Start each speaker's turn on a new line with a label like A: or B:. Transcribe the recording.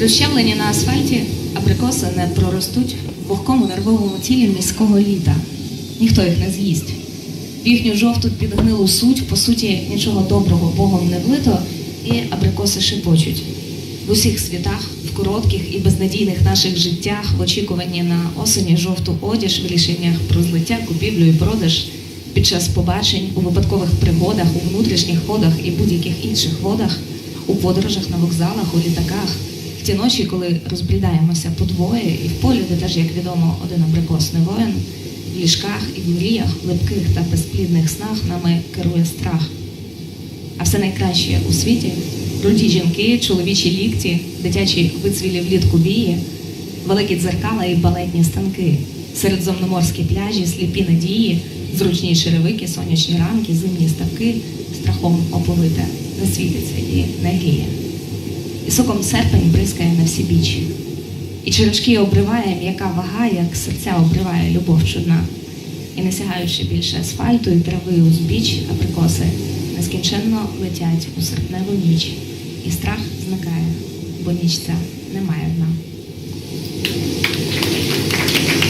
A: Розчавлені на асфальті абрикоси не проростуть в вогкому нервовому тілі міського літа. Ніхто їх не з'їсть. Їхню жовту підгнилу суть, по суті, нічого доброго Богом не влито, і абрикоси шепочуть. В усіх світах, в коротких і безнадійних наших життях, в очікуванні на осені жовту одіж, в рішеннях про злиття, купівлю і продаж, під час побачень, у випадкових пригодах, у внутрішніх ходах і будь-яких інших водах, у подорожах на вокзалах, у літаках, в ті ночі, коли розбрідаємося подвоє, і в полі, де теж, як відомо, один абрикосний воїн, в ліжках і в мріях, липких та безплідних снах нами керує страх. А все найкраще у світі руді жінки, чоловічі лікті, дитячі вицвілі влітку вії, великі дзеркала і балетні станки, середземноморські пляжі, сліпі надії, зручні черевики, сонячні ранки, зимні ставки, страхом оповите, не світиться і не гріє. Соком серпень бризкає на всі бічі. І черешки обриває м'яка вага, як серця обриває любов чудна. І не сягаючи більше асфальту і трави узбіч, абрикоси нескінченно летять у серпневу ніч. І страх зникає, бо ніч ця немає дна.